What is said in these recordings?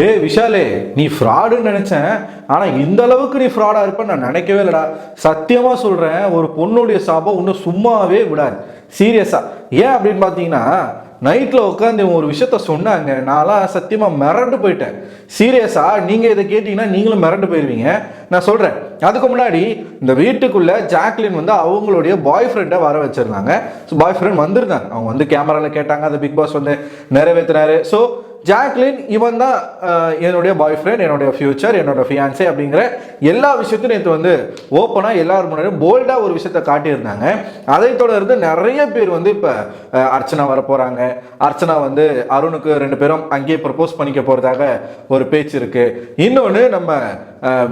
ஏ விஷாலே நீ ஃப்ராடுன்னு நினைச்சேன். ஆனா இந்த அளவுக்கு நீ ஃப்ராடா இருப்பேன்னு நான் நினைக்கவே இல்லடா. சத்தியமா சொல்றேன் ஒரு பொண்ணுடைய சாபம் இன்னும் சும்மாவே விடாது. சீரியஸா ஏன் அப்படின்னு பார்த்தீங்கன்னா நைட்டில் உட்காந்து ஒரு விஷயத்த சொன்னாங்க. நான்லாம் சத்தியமா மிரண்டு போயிட்டேன். சீரியஸா நீங்க இதை கேட்டீங்கன்னா நீங்களும் மிரண்டு போயிருவீங்க. நான் சொல்றேன் அதுக்கு முன்னாடி இந்த வீட்டுக்குள்ள ஜாக்லின் வந்து அவங்களுடைய பாய் ஃப்ரெண்டை வர வச்சிருந்தாங்க. ஸோ பாய் ஃப்ரெண்ட் வந்திருந்தாங்க. அவங்க வந்து கேமராவில் கேட்டாங்க அதை பிக் பாஸ் வந்து நிறைவேற்றினாரு ஸோ ஜாக்லின் இவன் தான் என்னுடைய பாய் ஃப்ரெண்ட் என்னுடைய ஃபியூச்சர் என்னோட ஃபியான்சே அப்படிங்கிற எல்லா விஷயத்தையும் நேற்று வந்து ஓப்பனாக எல்லாரும் முன்னாடி போல்டாக ஒரு விஷயத்த காட்டியிருந்தாங்க. அதை தொடர்ந்து நிறைய பேர் வந்து இப்போ அர்ச்சனா வர போகிறாங்க அர்ச்சனா வந்து அருணுக்கு ரெண்டு பேரும் அங்கேயே ப்ரப்போஸ் பண்ணிக்க போகிறதாக ஒரு பேச்சு இருக்குது இன்னொன்று நம்ம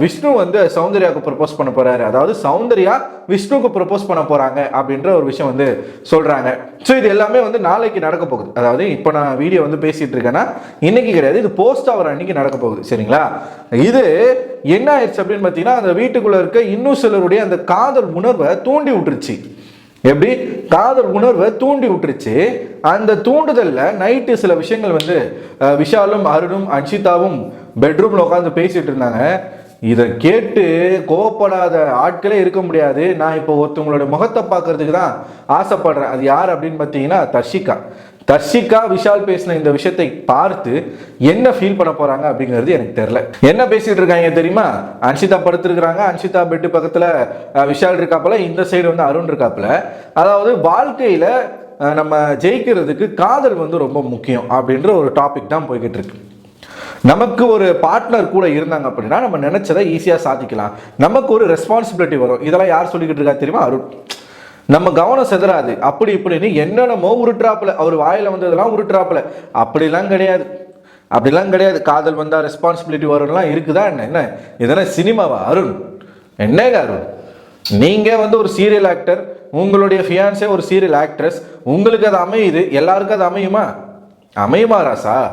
விஷ்ணு வந்து சௌந்தர்யாவுக்கு ப்ரப்போஸ் பண்ண போறாரு. அதாவது சௌந்தர்யா விஷ்ணுவுக்கு ப்ரப்போஸ் பண்ண போறாங்க அப்படின்ற ஒரு விஷயம் வந்து சொல்றாங்க. ஸோ இது எல்லாமே வந்து நாளைக்கு நடக்க போகுது. அதாவது இப்போ நான் வீடியோ வந்து பேசிட்டு இருக்கேன்னா இன்னைக்கு கிடையாது. இது போஸ்ட் ஆகிற அன்னைக்கு நடக்க போகுது. சரிங்களா? இது என்ன ஆயிடுச்சு அப்படின்னு பார்த்தீங்கன்னா அந்த வீட்டுக்குள்ள இருக்க இன்னும் சிலருடைய அந்த காதல் உணர்வை தூண்டி விட்டுருச்சு. எப்படி? காதல் உணர்வை தூண்டி விட்டுருச்சு. அந்த தூண்டுதலில் நைட்டு சில விஷயங்கள் வந்து விஷாலும் அருணும் அன்ஷிதாவும் பெட்ரூமில் உட்காந்து பேசிட்டு இருந்தாங்க. இதை கேட்டு கோவப்படாத ஆட்களே இருக்க முடியாது. நான் இப்போ ஒருத்தவங்களோட முகத்தை பார்க்கறதுக்கு தான் ஆசைப்படுறேன். அது யார் அப்படின்னு பார்த்தீங்கன்னா தர்ஷிகா. தர்ஷிகா விஷால் பேசின இந்த விஷயத்தை பார்த்து என்ன ஃபீல் பண்ண போறாங்க அப்படிங்கிறது எனக்கு தெரியல. என்ன பேசிட்டு இருக்காங்க தெரியுமா? அன்ஷிதா படுத்திருக்கிறாங்க. அன்ஷிதா பெட்டு பக்கத்துல விஷால் இருக்காப்புல இந்த சைடு வந்து அருண் இருக்காப்புல. அதாவது வாழ்க்கையில நம்ம ஜெயிக்கிறதுக்கு காதல் வந்து ரொம்ப முக்கியம் அப்படின்ற ஒரு டாபிக் தான் போய்கிட்டு இருக்கு. நமக்கு ஒரு பார்ட்னர் கூட இருந்தாங்க அப்படின்னா நம்ம நினைச்சதை ஈஸியாக சாதிக்கலாம். நமக்கு ஒரு ரெஸ்பான்சிபிலிட்டி வரும். இதெல்லாம் யார் சொல்லிக்கிட்டு இருக்கா தெரியுமா? அருண். நம்ம கவனம் செதறாது. அப்படி இப்படின்னு என்னென்னமோ உருட்டுறாப்புல. அவர் வாயில் வந்ததெல்லாம் உருட்டுறாப்புல. அப்படிலாம் கிடையாது. அப்படிலாம் கிடையாது. காதல் வந்தால் ரெஸ்பான்சிபிலிட்டி வரும்லாம் இருக்குதா என்ன? என்ன? இதெல்லாம் சினிமாவா? அருண். என்னங்க அருண்? நீங்கள் வந்து ஒரு சீரியல் ஆக்டர் உங்களுடைய ஃபியான்ஸே ஒரு சீரியல் ஆக்ட்ரஸ் உங்களுக்கு அது அமையுது. எல்லாருக்கும் அது அமையுமா? அமையுமா ராசா?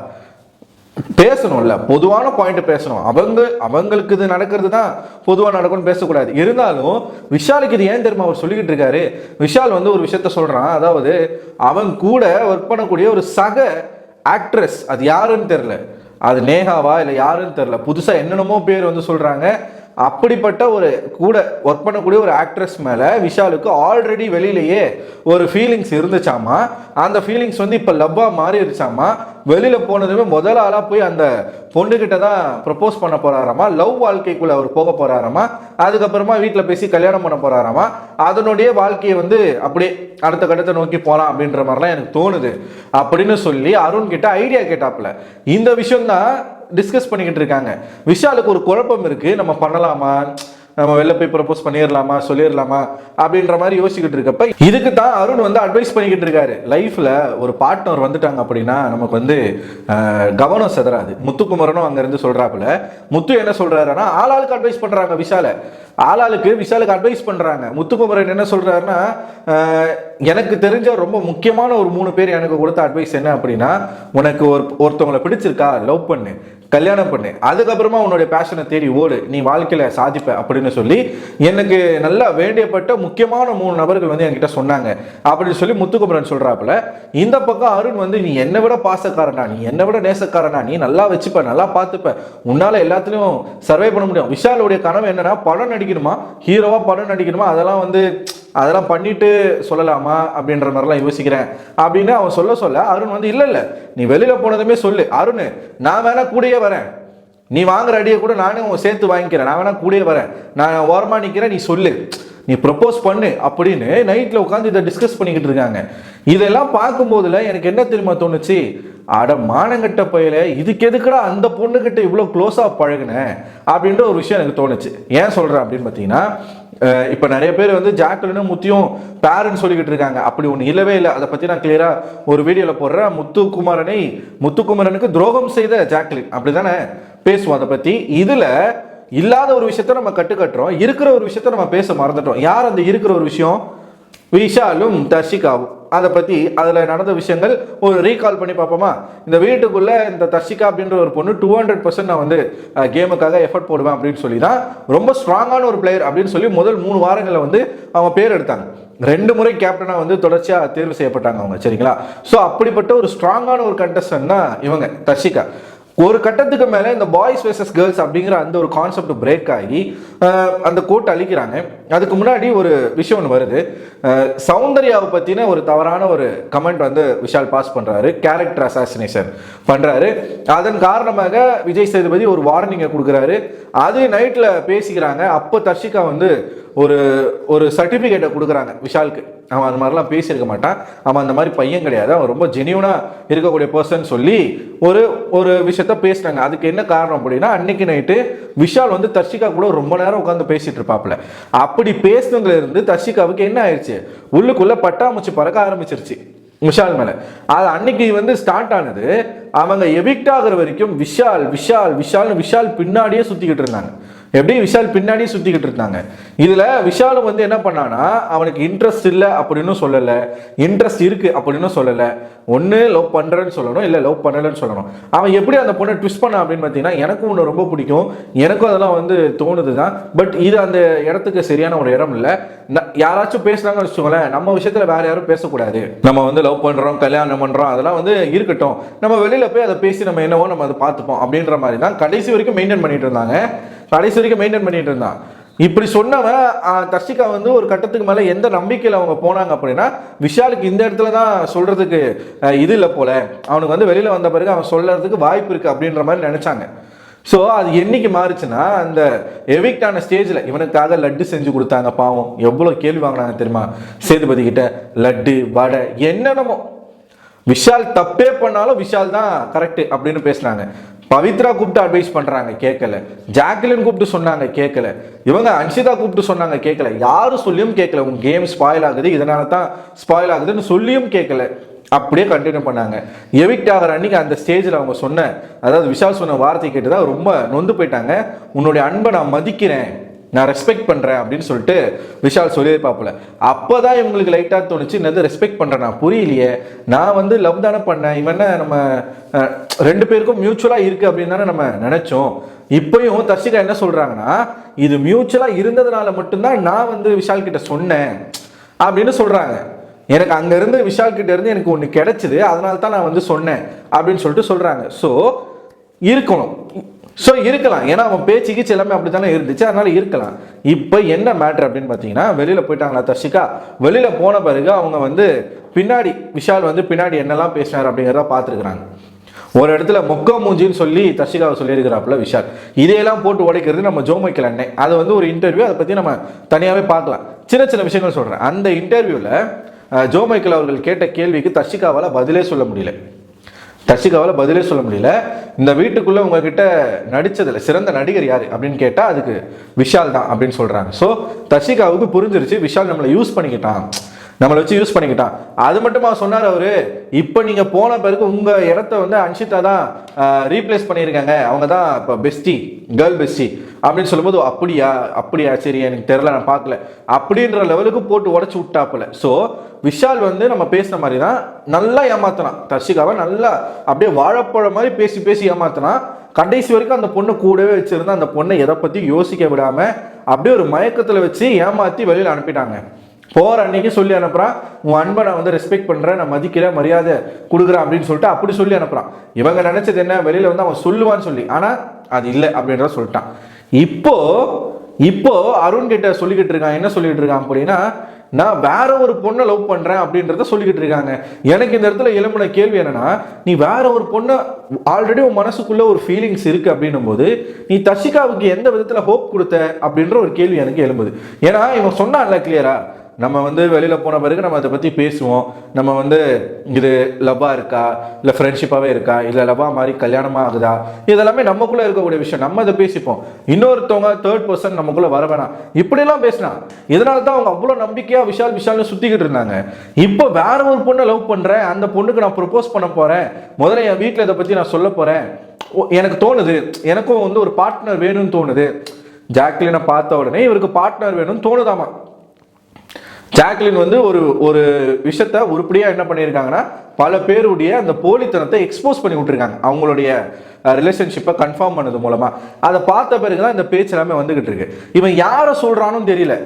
பேசணும்ல பொதுவான பாயிண்ட் பேசணும். அவங்க அவங்களுக்கு இது நடக்கிறது தான் பொதுவாக நடக்கும்னு பேசக்கூடாது. இருந்தாலும் விஷாலுக்கு இது ஏன் தெரியுமா அவர் சொல்லிக்கிட்டு இருக்காரு? விஷால் வந்து ஒரு விஷயத்த சொல்றான். அதாவது அவன் கூட ஒர்க் பண்ணக்கூடிய ஒரு சக ஆக்ட்ரஸ் அது யாருன்னு தெரில அது நேகாவா இல்லை யாருன்னு தெரில புதுசாக என்னென்னமோ பேர் வந்து சொல்கிறாங்க அப்படிப்பட்ட ஒரு கூட ஒர்க் பண்ணக்கூடிய ஒரு ஆக்ட்ரஸ் மேலே விஷாலுக்கு ஆல்ரெடி வெளியிலேயே ஒரு ஃபீலிங்ஸ் இருந்துச்சாமா? அந்த ஃபீலிங்ஸ் வந்து இப்போ லவ்வாக மாறிடுச்சாமா? வெளியில் போனதுமே முதல் ஆளாக போய் அந்த பொண்ணுக்கிட்ட தான் ப்ரப்போஸ் பண்ண போறாராமா? லவ் வாழ்க்கைக்குள்ளே அவர் போக போகிறாராமா அதுக்கப்புறமா வீட்டில் பேசி கல்யாணம் பண்ண போகிறாராமா அதனுடைய வாழ்க்கையை வந்து அப்படியே அடுத்த கட்டத்தை நோக்கி போகலாம் அப்படின்ற மாதிரிலாம் எனக்கு தோணுது அப்படின்னு சொல்லி அருண் கிட்ட ஐடியா கேட்டாப்புல. இந்த விஷயம் தான் டிஸ்கஸ் பண்ணிக்கிட்டு இருக்காங்க. விஷாலுக்கு ஒரு குழப்பம் இருக்கு. நம்ம பண்ணலாமா? நம்ம வெளில போய் ப்ரப்போஸ் பண்ணிடலாமா சொல்லிடலாமா அப்படின்ற மாதிரி யோசிக்கிட்டு இருக்கப்ப இதுக்கு தான் அருண் வந்து அட்வைஸ் பண்ணிக்கிட்டு இருக்காரு. லைஃப்பில் ஒரு பார்ட்னர் வந்துட்டாங்க அப்படின்னா நமக்கு வந்து கவனம் செதறாது. முத்துக்குமரனும் அங்கேருந்து சொல்கிறாப்புல முத்து என்ன சொல்கிறாருன்னா ஆளாளுக்கு அட்வைஸ் பண்ணுறாங்க விஷால. ஆளாளுக்கு விஷாலுக்கு அட்வைஸ் பண்ணுறாங்க முத்துக்குமரன் என்ன சொல்கிறாருன்னா எனக்கு தெரிஞ்ச ரொம்ப முக்கியமான ஒரு மூணு பேர் எனக்கு கொடுத்த அட்வைஸ் என்ன அப்படின்னா உனக்கு ஒரு ஒருத்தவங்களை பிடிச்சிருக்கா லவ் பண்ணு கல்யாணம் பண்ணு அதுக்கப்புறமா உன்னுடைய பேஷனை தேடி ஓடு நீ வாழ்க்கையில் சாதிப்ப அப்படின்னு சொல்லி எனக்கு நல்லா வேண்டியப்பட்ட முக்கியமான மூணு நபர்கள் வந்து என்கிட்ட சொன்னாங்க. அப்படின்னு சொல்லி முத்துக்குமரன் சொல்கிறாப்புல இந்த பக்கம் அருண் வந்து நீ என்னை விட பாசக்காரனா நீ என்னை விட நேசக்காரனா நீ நல்லா வச்சுப்ப நல்லா பார்த்துப்ப. உன்னால் எல்லாத்துலேயும் சர்வே பண்ண முடியும். விஷாலுடைய கனவு என்னன்னா படம் நடிக்கணுமா? ஹீரோவாக படம் நடிக்கணுமா? அதெல்லாம் வந்து அதெல்லாம் பண்ணிட்டு சொல்லலாமா அப்படின்ற மாதிரிலாம் யோசிக்கிறேன். அப்படின்னு அவன் சொல்ல சொல்ல அருண் வந்து இல்லை இல்லை நீ வெளியில் போனதுமே சொல்லு. அருண் நான் வேணா கூடயே வரேன். நீ வாங்குற அடியை கூட நானும் சேர்த்து வாங்கிக்கிறேன். நான் வேணா கூடயே வரேன். நான் ஓரமாக நிற்கிறேன் நீ சொல்லு. நீ ப்ரப்போஸ் பண்ணு அப்படின்னு நைட்டில் உட்காந்து இதை டிஸ்கஸ் பண்ணிக்கிட்டு இருக்காங்க. இதெல்லாம் பார்க்கும்போதுல எனக்கு என்ன தெரியுமா தோணுச்சு? அட மானங்கட்ட பயில இதுக்கு எதுக்குடா அந்த பொண்ணுக்கிட்ட இவ்வளோ க்ளோஸாக பழகுன? அப்படின்ற ஒரு விஷயம் எனக்கு தோணுச்சு. ஏன் சொல்கிறேன் அப்படின்னு பார்த்தீங்கன்னா இப்போ நிறைய பேர் வந்து ஜாக்கலினும் முத்தியும் பேரண்ட் சொல்லிக்கிட்டு இருக்காங்க. அப்படி ஒன்று இல்லவே இல்லை. அதை பற்றி நான் கிளியராக ஒரு வீடியோவில் போடுறேன். முத்துக்குமாரனை முத்துக்குமாரனுக்கு துரோகம் செய்த ஜாக்லின். அப்படிதானே பேசுவோம் அதை பற்றி இதில் இல்லாத ஒரு விஷயத்த நம்ம கட்டுக்கட்டுறோம். இருக்கிற ஒரு விஷயத்த நம்ம பேச மறந்துட்டோம். யார் அந்த இருக்கிற ஒரு விஷயம்? விஷாலும் தர்ஷிகாவும். அதை பற்றி அதில் நடந்த விஷயங்கள் ஒரு ரீகால் பண்ணி பார்ப்போமா? இந்த வீட்டுக்குள்ளே இந்த தர்ஷிகா அப்படின்ற ஒரு பொண்ணு டூ ஹண்ட்ரட் பர்சன்ட் நான் வந்து கேமுக்காக எஃபர்ட் போடுவேன் அப்படின்னு சொல்லி தான் ரொம்ப ஸ்ட்ராங்கான ஒரு பிளேயர் அப்படின்னு சொல்லி முதல் மூணு வாரங்களில் வந்து அவங்க பேர் எடுத்தாங்க. ரெண்டு முறை கேப்டனாக வந்து தொடர்ச்சியாக தேர்வு செய்யப்பட்டாங்க அவங்க சரிங்களா? ஸோ அப்படிப்பட்ட ஒரு ஸ்ட்ராங்கான ஒரு கண்டஸ்டன் தான் இவங்க தர்ஷிகா. ஒரு கட்டத்துக்கு மேலே இந்த பாய்ஸ் வேர்சஸ் கேர்ள்ஸ் அப்படிங்கிற அந்த ஒரு கான்செப்ட் பிரேக் ஆகி அந்த கோட்டை அழிக்கிறாங்க. அதுக்கு முன்னாடி ஒரு விஷயம் ஒன்று வருது. சௌந்தர்யாவை பற்றின ஒரு தவறான ஒரு கமெண்ட் வந்து விஷால் பாஸ் பண்ணுறாரு கேரக்டர் அசாசினேஷன் பண்ணுறாரு அதன் காரணமாக விஜய் சேதுபதி ஒரு வார்னிங்கை கொடுக்குறாரு. அது நைட்டில் பேசிக்கிறாங்க. அப்போ தர்ஷிகா வந்து ஒரு ஒரு சர்டிஃபிகேட்டை கொடுக்குறாங்க விஷாலுக்கு. அவன் அது மாதிரிலாம் பேசியிருக்க மாட்டான். அவன் அந்த மாதிரி பையன் கிடையாது. அவன் ரொம்ப ஜெனியூனாக இருக்கக்கூடிய பர்சன் சொல்லி ஒரு ஒரு விஷயத்த பேசினாங்க அதுக்கு என்ன காரணம் அப்படின்னா அன்னைக்கு நைட்டு விஷால் வந்து தர்ஷிகா கூட ரொம்ப நேரம் உட்காந்து பேசிட்டு இருப்பாப்ல அப்படி பேசினதுலேருந்து தர்ஷிகாவுக்கு என்ன ஆயிடுச்சு உள்ளுக்குள்ளே பட்டாம்பூச்சி பறக்க ஆரம்பிச்சிருச்சு விஷால் மேல. அது அன்னைக்கு வந்து ஸ்டார்ட் ஆனது அவங்க எவிக்ட் ஆகுற வரைக்கும் விஷால் விஷால் விஷால்னு விஷால் பின்னாடியே சுத்திக்கிட்டு இருந்தாங்க. எப்படியும் விஷால் பின்னாடியே சுற்றிக்கிட்டு இருந்தாங்க. இதில் விஷாலும் வந்து என்ன பண்ணானா அவனுக்கு இன்ட்ரெஸ்ட் இல்லை அப்படின்னு சொல்லலை. இன்ட்ரெஸ்ட் இருக்குது அப்படின்னு சொல்லலை. ஒன்று லவ் பண்ணுறேன்னு சொல்லணும் இல்லை லவ் பண்ணலைன்னு சொல்லணும். அவன் எப்படி அந்த பொண்ணை ட்விஸ்ட் பண்ணான் அப்படின்னு பார்த்தீங்கன்னா எனக்கும் ஒன்று ரொம்ப பிடிக்கும். எனக்கும் அதெல்லாம் வந்து தோணுது தான் பட் இது அந்த இடத்துக்கு சரியான ஒரு இடம் இல்லை. யாராச்சும் பேசுனாங்கன்னு வச்சுக்கோங்களேன் நம்ம விஷயத்தில் வேறு யாரும் பேசக்கூடாது. நம்ம வந்து லவ் பண்ணுறோம் கல்யாணம் பண்ணுறோம் அதெல்லாம் வந்து இருக்கட்டும். நம்ம வெளியில் போய் அதை பேசி நம்ம என்னவோ நம்ம அதை பார்த்துப்போம் அப்படின்ற மாதிரி தான் கடைசி வரைக்கும் மெயின்டைன் பண்ணிட்டு இருந்தாங்க. கடைசி வரைக்கும் மெயின்டைன் பண்ணிட்டு இருந்தான். இப்படி சொன்னவன் தர்ஷிகா வந்து ஒரு கட்டத்துக்கு மேலே எந்த நம்பிக்கையில் அவங்க போனாங்க அப்படின்னா விஷாலுக்கு இந்த இடத்துல தான் சொல்கிறதுக்கு இது இல்லை போல. அவனுக்கு வந்து வெளியில் வந்த பிறகு அவன் சொல்கிறதுக்கு வாய்ப்பு இருக்குது அப்படின்ற மாதிரி நினச்சாங்க. ஸோ அது என்னைக்கு மாறுச்சுன்னா அந்த எவிக்டான ஸ்டேஜில் இவனுக்காக லட்டு செஞ்சு கொடுத்தாங்க பாவம். எவ்வளோ கேள்வி வாங்கினாங்க தெரியுமா? சேதுபதி கிட்ட லட்டு வடை என்னென்னமோ. விஷால் தப்பே பண்ணாலும் விஷால் தான் கரெக்ட் அப்படின்னு பேசுனாங்க பவித்ரா கூப்பிட்டு அட்வைஸ் பண்ணுறாங்க கேட்கல ஜாக்லின் கூப்பிட்டு சொன்னாங்க கேட்கல இவங்க அன்ஷிதா கூப்பிட்டு சொன்னாங்க கேட்கல யாரும் சொல்லியும் கேட்கல உங்கள் கேம் ஸ்பாயில் ஆகுது இதனால தான் ஸ்பாயில் ஆகுதுன்னு சொல்லியும் கேட்கல அப்படியே கண்டினியூ பண்ணாங்க. எவிக்ட் ஆகிற அன்னைக்கு அந்த ஸ்டேஜில் அவங்க சொன்ன அதாவது விஷால் சொன்ன வார்த்தை கேட்டு தான் ரொம்ப நொந்து போயிட்டாங்க. உன்னுடைய அன்பை நான் மதிக்கிறேன். நான் ரெஸ்பெக்ட் பண்ணுறேன் அப்படின்னு சொல்லிட்டு விஷால் சொல்லியிருப்பாப்புல அப்பதான் இவங்களுக்கு லைட்டாக தோணுச்சு. என்னது ரெஸ்பெக்ட் பண்ணுறேன் நான் புரியலையே. நான் வந்து லவ் தானே பண்ணேன். இவன் நம்ம ரெண்டு பேருக்கும் மியூச்சுவலாக இருக்குது அப்படின்னு தானே நம்ம நினச்சோம். இப்பயும் தர்ஷிகா என்ன சொல்கிறாங்கன்னா இது மியூச்சுவலாக இருந்ததுனால மட்டும்தான் நான் வந்து விஷால் கிட்ட சொன்னேன் அப்படின்னு சொல்கிறாங்க எனக்கு அங்கேருந்து விஷால் கிட்ட இருந்து எனக்கு ஒன்று கிடைச்சிது. அதனால தான் நான் வந்து சொன்னேன் அப்படின்னு சொல்லிட்டு சொல்கிறாங்க ஸோ இருக்கணும். ஸோ இருக்கலாம். ஏன்னா அவன் பேச்சு கீச்சு எல்லாமே அப்படி தானே இருந்துச்சு. அதனால இருக்கலாம். இப்போ என்ன மேட்ரு அப்படின்னு பார்த்தீங்கன்னா வெளியில் போயிட்டாங்களா தர்ஷிகா? வெளியில் போன பிறகு அவங்க வந்து பின்னாடி விஷால் வந்து பின்னாடி என்னெல்லாம் பேசினார் அப்படிங்கிறத பார்த்துருக்குறாங்க. ஒரு இடத்துல மொக்க மூஞ்சின்னு சொல்லி தர்ஷிகாவை சொல்லியிருக்கிறாப்புல விஷால். இதையெல்லாம் போட்டு உடைக்கிறது நம்ம ஜோமைக்கல் அண்ணே அது வந்து ஒரு இன்டர்வியூ அதை பற்றி நம்ம தனியாகவே பார்க்கலாம். சின்ன சின்ன விஷயங்கள் சொல்கிறேன் அந்த இன்டர்வியூவில் ஜோ மைக்கேல் அவர்கள் கேட்ட கேள்விக்கு தர்ஷிகாவால் பதிலே சொல்ல முடியல. தர்ஷிகாவால் பதிலே சொல்ல முடியல. இந்த வீட்டுக்குள்ள உங்ககிட்ட நடித்ததில் சிறந்த நடிகர் யார் அப்படின்னு கேட்டால் அதுக்கு விஷால் தான் அப்படின்னு சொல்கிறாங்க ஸோ தர்ஷிகாவுக்கு புரிஞ்சிருச்சு. விஷால் நம்மளை யூஸ் பண்ணிக்கிட்டான். நம்மளை வச்சு யூஸ் பண்ணிக்கிட்டான். அது மட்டுமா சொன்னார் அவரு? இப்போ நீங்க போன பிறகு உங்க இடத்த வந்து அன்ஷிதா தான் ரீப்ளேஸ் பண்ணியிருக்காங்க. அவங்க தான் இப்போ பெஸ்டி கேர்ள் பெஸ்டி அப்படின்னு சொல்லும்போது அப்படியா? அப்படியா? சரி எனக்கு தெரில நான் பார்க்கல. அப்படின்ற லெவலுக்கு போட்டு உடச்சி விட்டாப்புல. ஸோ விஷால் வந்து நம்ம பேசின மாதிரி தான் நல்லா ஏமாத்தினான். தர்ஷிகாவை நல்லா அப்படியே வாழைப்பழம் மாதிரி பேசி பேசி ஏமாத்தினான். கடைசி வரைக்கும் அந்த பொண்ணு கூடவே வச்சிருந்தா அந்த பொண்ணை எதை பத்தி யோசிக்க விடாம அப்படியே ஒரு மயக்கத்துல வச்சு ஏமாத்தி வெளியில் அனுப்பிட்டாங்க. போகிற அன்னைக்கு சொல்லி அனுப்புகிறான் உன் அன்பை நான் வந்து ரெஸ்பெக்ட் பண்ணுறேன் நான் மதிக்கிறேன் மரியாதை கொடுக்குறேன் அப்படின்னு சொல்லிட்டு அப்படி சொல்லி அனுப்புகிறான் இவங்க நினச்சது என்ன? வெளியில் வந்து அவன் சொல்லுவான்னு சொல்லி. ஆனால் அது இல்லை அப்படின்றத சொல்லிட்டான். இப்போ இப்போ அருண் கிட்ட சொல்லிக்கிட்டு இருக்கான். என்ன சொல்லிட்டு இருக்கான் அப்படின்னா நான் வேற ஒரு பொண்ணை லவ் பண்றேன் அப்படின்றத சொல்லிக்கிட்டு இருக்காங்க. எனக்கு இந்த இடத்துல எழும்பின கேள்வி என்னன்னா நீ வேற ஒரு பொண்ணை ஆல்ரெடி உன் மனசுக்குள்ள ஒரு ஃபீலிங்ஸ் இருக்கு அப்படின்னும் போது நீ தசிகாவுக்கு எந்த விதத்துல ஹோப் கொடுத்த அப்படின்ற ஒரு கேள்வி எனக்கு எழும்புது. ஏன்னா இவன் சொன்னான்ல கிளியரா நம்ம வந்து வெளியில் போன பிறகு நம்ம அதை பற்றி பேசுவோம். நம்ம வந்து இது லவ்வாக இருக்கா? இல்லை ஃப்ரெண்ட்ஷிப்பாகவே இருக்கா? இல்லை லவ்வா மாதிரி கல்யாணமாக ஆகுதா? இதெல்லாமே நமக்குள்ளே இருக்கக்கூடிய விஷயம். நம்ம அதை பேசிப்போம். இன்னொருத்தவங்க தேர்ட் பர்சன் நமக்குள்ளே வர வேணாம். இப்படியெல்லாம் பேசினா இதனால தான் அவங்க அவ்வளோ நம்பிக்கையாக விஷால் விஷால்னு சுற்றிக்கிட்டு இருந்தாங்க. இப்போ வேற ஒரு பொண்ணை லவ் பண்ணுறேன் அந்த பொண்ணுக்கு நான் ப்ரொப்போஸ் பண்ண போகிறேன் முதல்ல என் வீட்டில் இதை பற்றி நான் சொல்ல போகிறேன் ஓ, எனக்கு தோணுது. எனக்கும் வந்து ஒரு பார்ட்னர் வேணும்னு தோணுது. ஜாக்லினை பார்த்த உடனே இவருக்கு பார்ட்னர் வேணும்னு தோணுதாமா? ஜாக்லின் வந்து ஒரு ஒரு விஷயத்த உருப்படியாக என்ன பண்ணியிருக்காங்கன்னா பல பேருடைய அந்த போலித்தனத்தை எக்ஸ்போஸ் பண்ணி விட்டுருக்காங்க. அவங்களுடைய ரிலேஷன்ஷிப்பை கன்ஃபார்ம் பண்ணது மூலமாக அதை பார்த்த பிறகு தான் இந்த பேச்சு எல்லாமே வந்துகிட்டு இருக்கு. இவன் யாரை சொல்கிறானும் தெரியல.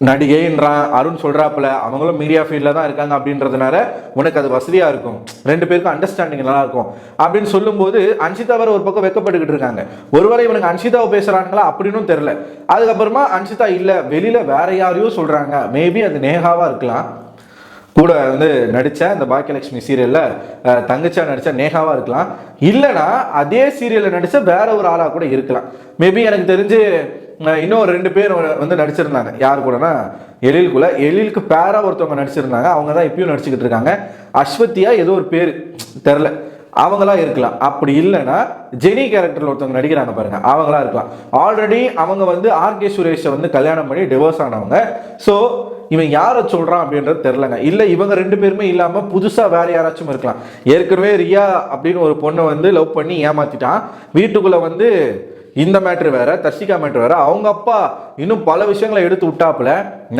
நடிகைன்றான் அருண் சொல்கிறாப்புல அவங்களும் மீடியா ஃபீல்டில் தான் இருக்காங்க அப்படின்றதுனால உனக்கு அது வசதியாக இருக்கும். ரெண்டு பேருக்கும் அண்டர்ஸ்டாண்டிங் நல்லா இருக்கும். அப்படின்னு சொல்லும்போது அன்சிதா வர ஒரு பக்கம் வெக்கப்பட்டுக்கிட்டு இருக்காங்க. ஒருவேளை இவனுக்கு அன்சிதாவை பேசுகிறாங்களா அப்படின்னும் தெரில அதுக்கப்புறமா அன்சிதா இல்லை வெளியில் வேற யாரையோ சொல்கிறாங்க மேபி அது நேகாவாக இருக்கலாம். கூட வந்து நடித்த இந்த பாக்கியலட்சுமி சீரியலில் தங்கச்சியாக நடித்த நேகாவாக இருக்கலாம். இல்லைன்னா அதே சீரியலில் நடித்த வேற ஒரு ஆளாக கூட இருக்கலாம். மேபி எனக்கு தெரிஞ்சு இன்னும் ரெண்டு பேர் வந்து நடிச்சிருந்தாங்க. யார் கூடனா எழில்குள்ள எழிலுக்கு பேரா ஒருத்தவங்க நடிச்சிருந்தாங்க. அவங்க தான் இப்பயும் நடிச்சுக்கிட்டு இருக்காங்க. அஸ்வத்தியா ஏதோ ஒரு பேர். தெரில. அவங்களா இருக்கலாம். அப்படி இல்லைன்னா ஜெனி கேரக்டர்ல ஒருத்தவங்க நடிக்கிறாங்க பாருங்க. அவங்களா இருக்கலாம். ஆல்ரெடி அவங்க வந்து ஆர்கே சுரேஷை வந்து கல்யாணம் பண்ணி டிவோர்ஸ் ஆனவங்க. ஸோ இவன் யாரை சொல்றான் அப்படின்றது தெரிலங்க. இல்லை இவங்க ரெண்டு பேருமே இல்லாமல் புதுசாக வேற யாராச்சும் இருக்கலாம். ஏற்கனவே ரியா அப்படின்னு ஒரு பொண்ணை வந்து லவ் பண்ணி ஏமாத்திட்டான். வீட்டுக்குள்ள வந்து இந்த மேட்ரு வேற தர்ஷிகா மேட்ரு வேற. அவங்க அப்பா இன்னும் பல விஷயங்களை எடுத்து விட்டாப்புல.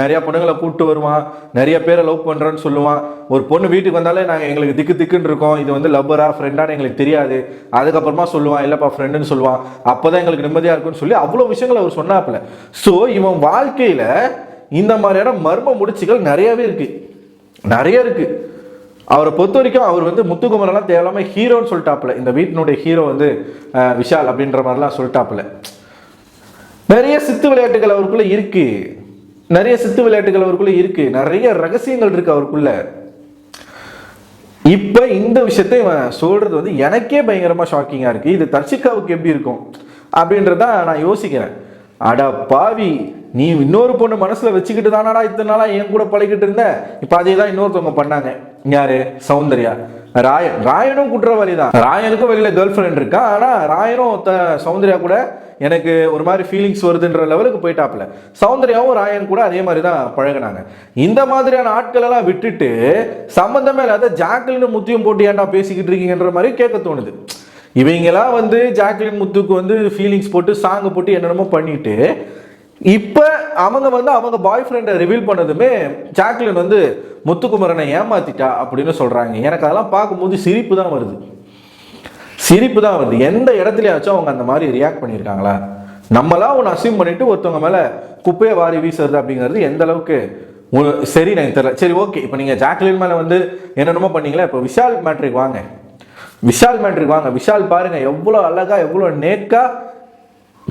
நிறைய பொண்ணுங்களை கூப்பிட்டு வருவான். நிறைய பேரை லவ் பண்ணுறேன்னு சொல்லுவான். ஒரு பொண்ணு வீட்டுக்கு வந்தாலே நாங்கள் எங்களுக்கு திக்கு திக்குன்னு இருக்கோம். இது வந்து லவ்வரா ஃப்ரெண்டான்னு எங்களுக்கு தெரியாது. அதுக்கப்புறமா சொல்லுவான் இல்லைப்பா ஃப்ரெண்டுன்னு சொல்லுவான். அப்போ தான் எங்களுக்கு நிம்மதியாக இருக்கும்னு சொல்லி அவ்வளோ விஷயங்களை அவர் சொன்னாப்புல. ஸோ இவன் வாழ்க்கையில் இந்த மாதிரியான மர்ம முடிச்சுகள் நிறையவே இருக்குது நிறைய இருக்குது அவரை பொறுத்த வரைக்கும் அவர் வந்து முத்துக்குமரெல்லாம் தேவையில்லாமல் ஹீரோன்னு சொல்லிட்டாப்புல. இந்த வீட்டினுடைய ஹீரோ வந்து விஷால் அப்படின்ற மாதிரிலாம் சொல்லிட்டாப்புல. நிறைய சித்து விளையாட்டுகள் அவருக்குள்ளே இருக்கு. நிறைய சித்து விளையாட்டுகள் அவருக்குள்ளே இருக்கு. நிறைய ரகசியங்கள் இருக்கு அவருக்குள்ள. இப்போ இந்த விஷயத்தை இவன் சொல்கிறது வந்து எனக்கே பயங்கரமாக ஷாக்கிங்காக இருக்குது இது தர்ஷிகாவுக்கு எப்படி இருக்கும்? அப்படின்றத நான் யோசிக்கிறேன். அடா பாவி நீ இன்னொரு பொண்ணு மனசில் வச்சுக்கிட்டு தானாடா இத்தனை நாளாக என் கூட பழகிட்டு இருந்த? இப்போ அதே தான் இன்னொருத்தவங்க பண்ணாங்க. யாரு? சௌந்தர்யா. ராயன் ராயனும் குற்றவாளி தான் ராயனுக்கும் வெளியில கேர்ள் ஃப்ரெண்ட் இருக்கா? ஆனா ராயனும் த- சௌந்தர்யா கூட எனக்கு ஒரு மாதிரி ஃபீலிங்ஸ் வருதுன்ற லெவலுக்கு போயிட்டாப்புல. சௌந்தர்யாவும் ராயன் கூட அதே மாதிரி தான் பழகுனாங்க. இந்த மாதிரியான ஆட்கள் எல்லாம் விட்டுட்டு சம்பந்தமே இல்லாத ஜாக்கலின் முத்தியும் போட்டு ஏன்டா பேசிக்கிட்டு இருக்கீங்கன்ற மாதிரி கேட்க தோணுது. இவங்கெல்லாம் வந்து ஜாக்லின் முத்துக்கு வந்து ஃபீலிங்ஸ் போட்டு சாங் போட்டு என்னென்னமோ பண்ணிட்டு இப்போ அவங்க வந்து அவங்க பாய் ஃப்ரெண்டை ரிவீல் பண்ணதுமே ஜாக்லின் வந்து முத்துக்குமரனை ஏமாத்திட்டா அப்படின்னு சொல்கிறாங்க எனக்கு அதெல்லாம் பார்க்கும்போது சிரிப்பு தான் வருது. சிரிப்பு தான் வருது. எந்த இடத்துலயாச்சும் அவங்க அந்த மாதிரி ரியாக்ட் பண்ணியிருக்காங்களா? நம்மளாம் ஒன்று அசியூம் பண்ணிட்டு ஒருத்தவங்க மேலே குப்பையை வாரி வீசுறது அப்படிங்கிறது எந்த அளவுக்கு சரி எனக்கு தெரியல. சரி ஓகே இப்போ நீங்கள் ஜாக்லின் மேலே வந்து என்னென்னமோ பண்ணீங்களா? இப்போ விஷால் மேட்ரிக் வாங்க. விஷால் மேட்ரிக் வாங்க. விஷால் பாருங்க எவ்வளோ அழகா எவ்வளோ நேக்கா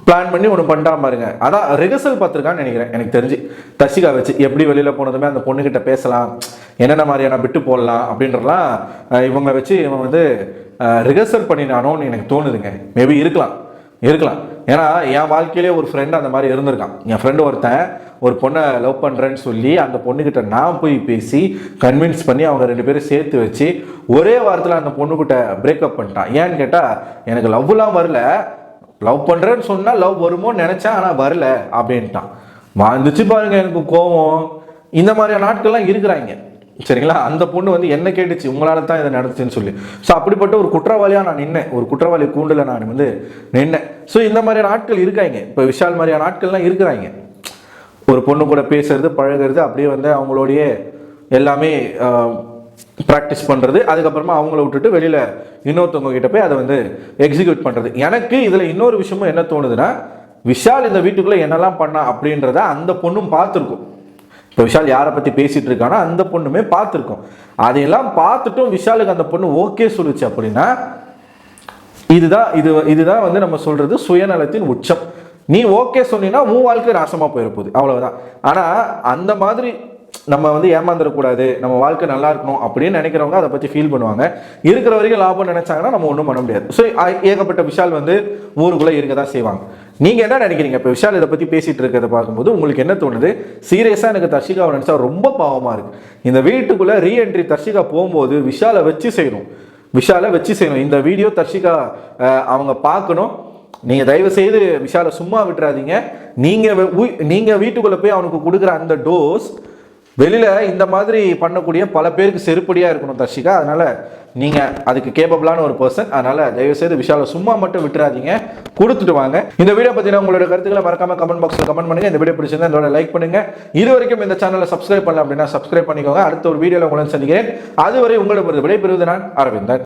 பிளான் பண்ணி ஒன்று பண்ணுறா பாருங்க. அதான் ரிஹர்சல் பார்த்துருக்கான்னு நினைக்கிறேன். எனக்கு தெரிஞ்சு. தர்ஷிகா வச்சு எப்படி வெளியில் போனதுமே அந்த பொண்ணுகிட்ட பேசலாம். என்னென்ன மாதிரியான விட்டு போடலாம் அப்படின்றலாம் இவங்க வச்சு இவன் வந்து ரிஹர்சல் பண்ணினானோன்னு எனக்கு தோணுதுங்க. மேபி இருக்கலாம். இருக்கலாம். ஏன்னா என் வாழ்க்கையிலே ஒரு ஃப்ரெண்ட் அந்த மாதிரி இருந்திருக்கான். என் ஃப்ரெண்டு ஒருத்தன் ஒரு பொண்ணை லவ் பண்ணுறேன்னு சொல்லி அந்த பொண்ணுக்கிட்ட நான் போய் பேசி கன்வின்ஸ் பண்ணி அவங்க ரெண்டு பேரும் சேர்த்து வச்சு ஒரே வாரத்தில் அந்த பொண்ணுக்கிட்ட பிரேக்கப் பண்ணிட்டான். ஏன்னு கேட்டால் எனக்கு லவ்லாம் வரல. லவ் பண்ணுறேன்னு சொன்னால் லவ் வருமோன்னு நினச்சேன் ஆனால் வரல அப்படின்ட்டான். வந்துச்சு பாருங்க எனக்கு கோவம். இந்த மாதிரியான நாட்கள்லாம் இருக்கிறாங்க. சரிங்களா? அந்த பொண்ணு வந்து என்ன கேட்டுச்சு? உங்களால் தான் இதை நடந்துச்சுன்னு சொல்லி. ஸோ அப்படிப்பட்ட ஒரு குற்றவாளியாக நான் நின்னேன். ஒரு குற்றவாளி கூண்டில் நான் வந்து நின்னேன். ஸோ இந்த மாதிரியான ஆட்கள் இருக்காங்க. இப்போ விஷால் மாதிரியான ஆட்கள்லாம் இருக்கிறாங்க. ஒரு பொண்ணு கூட பேசுறது பழகுறது அப்படியே வந்து அவங்களோடைய எல்லாமே ப்ராக்டிஸ் பண்ணுறது அதுக்கப்புறமா அவங்கள விட்டுட்டு வெளியில் இன்னொருத்தவங்க கிட்ட போய் அதை வந்து எக்ஸிக்யூட் பண்ணுறது எனக்கு இதில் இன்னொரு விஷயமும் என்ன தோணுதுன்னா விஷால் இந்த வீட்டுக்குள்ளே என்னெல்லாம் பண்ணா அப்படின்றத அந்த பொண்ணும் பார்த்துருக்கும். இப்போ விஷால் யாரை பற்றி பேசிகிட்டு இருக்கானோ அந்த பொண்ணுமே பார்த்துருக்கோம். அதையெல்லாம் பார்த்துட்டும் விஷாலுக்கு அந்த பொண்ணு ஓகே சொல்லுச்சு அப்படின்னா இதுதான் இது இதுதான் வந்து நம்ம சொல்கிறது சுயநலத்தின் உச்சம். நீ ஓகே சொன்னீங்கன்னா உன் வாழ்க்கை நாசமாக போயிட போகுது. அவ்வளோதான் ஆனால் அந்த மாதிரி நம்ம வந்து ஏமாந்துடக்கூடாது நம்ம வாழ்க்கை நல்லா இருக்கணும் அப்படின்னு நினைக்கிறவங்க அதை பற்றி ஃபீல் பண்ணுவாங்க. இருக்கிற வரைக்கும் லாபம் நினைச்சாங்கன்னா நம்ம ஒன்றும் பண்ண முடியாது. ஸோ ஏகப்பட்ட விஷால் வந்து ஊருக்குள்ளே இருக்க தான் செய்வாங்க. நீங்கள் என்ன நினைக்கிறீங்க? இப்போ விஷால் இதை பற்றி பேசிகிட்டு இருக்கிறத பார்க்கும்போது உங்களுக்கு என்ன தோணுது? சீரியஸாக எனக்கு தர்ஷிகாவை நினச்சா ரொம்ப பாவமாக இருக்குது இந்த வீட்டுக்குள்ளே ரீஎன்ட்ரி தர்ஷிகா போகும்போது விஷாலை வச்சு செய்யணும். விஷாலை வச்சு செய்யணும். இந்த வீடியோ தர்ஷிகா அவங்க பார்க்கணும். நீங்கள் தயவு செய்து விஷாலை சும்மா விட்டுறாதீங்க. நீங்கள் நீங்கள் வீட்டுக்குள்ளே போய் அவனுக்கு கொடுக்குற அந்த டோஸ் வெளியில் இந்த மாதிரி பண்ணக்கூடிய பல பேருக்கு செருப்படியாக இருக்கணும் தர்ஷிகா. அதனால் நீங்கள் அதுக்கு கேப்பபிளான ஒரு பர்சன் அதனால் தயவு செய்து விஷாலை சும்மா மட்டும் விட்டுறாதீங்க. கொடுத்துட்டு வாங்க. இந்த வீடியோ பார்த்தீங்கன்னா உங்களோட கருத்துக்களை மறக்காம கமெண்ட் பாக்ஸில் கமெண்ட் பண்ணுங்க. இந்த வீடியோ பிடிச்சிருந்தா இதோட லைக் பண்ணுங்கள் இது வரைக்கும் இந்த சேனலை சப்ஸ்கிரைப் பண்ணல அப்படின்னா சப்ஸ்கிரைப் பண்ணிக்கோங்க. அடுத்த ஒரு வீடியோவில் உங்களை சந்திக்கிறேன். அதுவரை உங்களிடம் விடைபெறுவது நான் அரவிந்தன்.